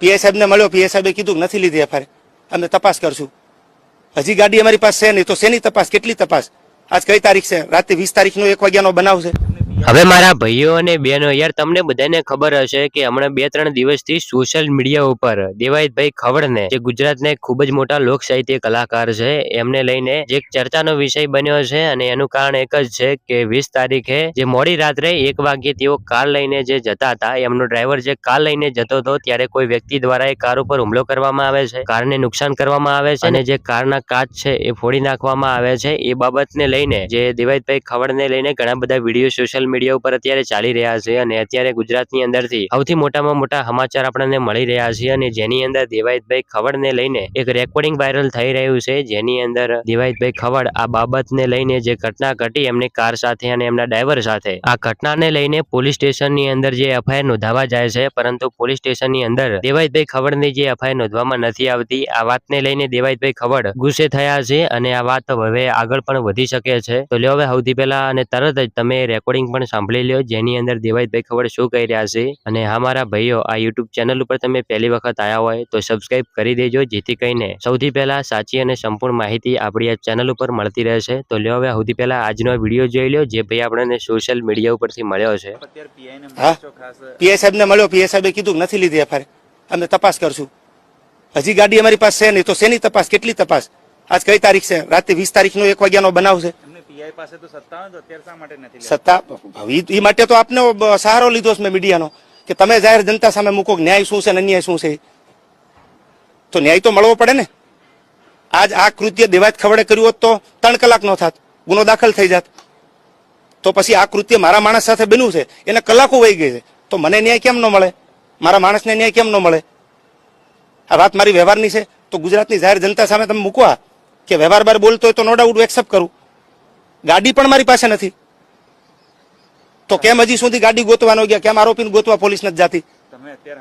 PI સાહેબને મળ્યો PI કીધું નથી લીધી એફઆઈઆર અમે તપાસ કરશું. હજી ગાડી અમારી પાસે છે નહીં, તો શેની તપાસ? કેટલી તપાસ? આજ કઈ તારીખ છે? રાતે વીસ તારીખનો એક વાગ્યાનો બનાવ છે. હવે મારા ભાઈઓ અને બહેનો, યાર તમને બધાને ખબર હશે કે હમણાં બે ત્રણ દિવસથી સોશિયલ મીડિયા ઉપર દેવાયતભાઈ ખવડને, જે ગુજરાતના ખૂબ જ મોટા લોક સાહિત્ય કલાકાર છે, એમને લઈને જે ચર્ચાનો વિષય બન્યો છે અને એનું કારણ એક જ છે કે વીસ તારીખે જે મોડી રાત્રે એક વાગ્યે તેઓ કાર લઈને જે જતા હતા, એમનો ડ્રાઈવર જે કાર લઈને જતો હતો, ત્યારે કોઈ વ્યક્તિ દ્વારા એ કાર ઉપર હુમલો કરવામાં આવે છે, કારને નુકસાન કરવામાં આવે છે અને જે કારના કાચ છે એ ફોડી નાખવામાં આવે છે, એ બાબતને લઈને જે દેવાયતભાઈ ખવડને લઈને ઘણા બધા વીડિયો સોશિયલ મીડિયા ઉપર અત્યારે ચાલી રહ્યા છે અને અત્યારે ગુજરાતની અંદરથી સૌથી મોટામાં મોટા સમાચાર આપણને મળી રહ્યા છે અને જેની અંદર દેવાયતભાઈ ખવડને લઈને એક રેકોર્ડિંગ વાયરલ થઈ રહ્યું છે. જેની અંદર દેવાયતભાઈ ખવડ આ બાબતને લઈને જે ઘટના ઘટી એમની કાર સાથે અને એમના ડ્રાઈવર સાથે. આ ઘટનાને લઈને પોલીસ સ્ટેશનની અંદર જે એફઆઈઆર નોંધાવા જાય છે, પરંતુ પોલીસ સ્ટેશનની અંદર દેવાયતભાઈ ખવડની જે એફઆઈઆર નોંધવામાં નથી આવતી. આ વાતને લઈને દેવાયતભાઈ ખવડ ગુસ્સે થયા છે અને આ વાત હવે આગળ પણ વધી શકે છે. તો લ્યો હવે સૌથી પહેલા અને તરત જ તમે રેકોર્ડિંગ પણ સાંભળી લ્યો. જેની અંદર દેવાઈભાઈ ખબર શું કહી રહ્યા છે અને હા મારા ભાઈઓ આ યુટ્યુબ ચેનલ ઉપર તમે પહેલી વખત આવ્યા હોય તો સબસ્ક્રાઇબ કરી દેજો. જેથી કરીને સૌથી પહેલા સાચી અને સંપૂર્ણ માહિતી આપણી આ ચેનલ ઉપર મળતી રહેશે. તો લ્યો હવે સૌથી પહેલા આજનો વીડિયો જોઈ લો જે ભાઈ આપણને સોશિયલ મીડિયા ઉપરથી મળ્યો છે. પીઆઈ સાહેબને મળ્યો પીઆઈ સાહેબે કીધું નથી લીધી એફઆઈઆર અમે તપાસ કરશું. હજી ગાડી અમારી પાસે છે નહીં તો શેની તપાસ? કેટલી તપાસ? આજ કઈ તારીખ છે? રાતે વીસ તારીખનો એક વાગ્યાનો બનાવ છે. માટે એ માટે તો આપને સહારો લીધો છે મેં મીડિયાનો, કે તમે જાહેર જનતા સામે મૂકો ન્યાય શું છે અને અન્યાય શું છે. તો ન્યાય તો મળવો પડે ને. આજ આ કૃત્ય દેવાજ ખવડે કર્યું હોત તો ત્રણ કલાક નો થાત, ગુનો દાખલ થઈ જાત. તો પછી આ કૃત્ય મારા માણસ સાથે બન્યું છે, એને કલાકો વહી ગઈ છે. તો મને ન્યાય કેમ ન મળે? મારા માણસને ન્યાય કેમ ન મળે? આ વાત મારી વ્યવહારની છે. તો ગુજરાતની જાહેર જનતા સામે તમે મૂકવા કે વ્યવહાર બાર બોલતો હોય તો નો ડાઉટ એક્સેપ્ટ કરું. ગાડી પણ મારી પાસે નથી. તો કેમ હજી સુધી ગાડી ગોતવાનો ગયા? કેમ આરોપીને ગોતવા પોલીસ નથી જાતી?